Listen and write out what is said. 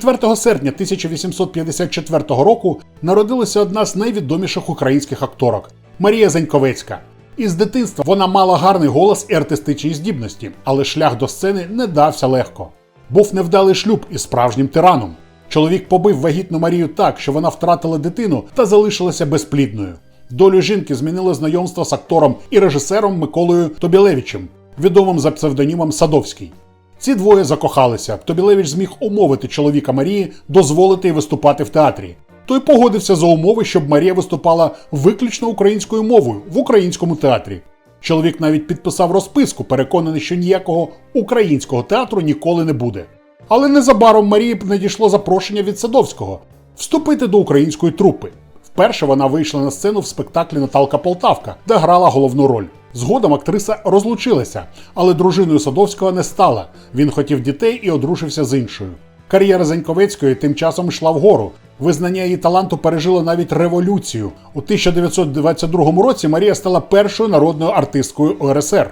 4 серпня 1854 року народилася одна з найвідоміших українських акторок Марія Заньковецька. Із дитинства вона мала гарний голос і артистичні здібності, але шлях до сцени не дався легко. Був невдалий шлюб із справжнім тираном. Чоловік побив вагітну Марію так, що вона втратила дитину та залишилася безплідною. Долю жінки змінило знайомство з актором і режисером Миколою Тобілевичем, відомим за псевдонімом Садовський. Ці двоє закохалися. Тобілевич зміг умовити чоловіка Марії дозволити їй виступати в театрі. Той погодився за умови, щоб Марія виступала виключно українською мовою в українському театрі. Чоловік навіть підписав розписку, переконаний, що ніякого українського театру ніколи не буде. Але незабаром Марії надійшло запрошення від Садовського вступити до української трупи. Вперше вона вийшла на сцену в спектаклі Наталка Полтавка, де грала головну роль. Згодом актриса розлучилася, але дружиною Садовського не стала. Він хотів дітей і одружився з іншою. Кар'єра Заньковецької тим часом йшла вгору. Визнання її таланту пережило навіть революцію. У 1922 році Марія стала першою народною артисткою УРСР.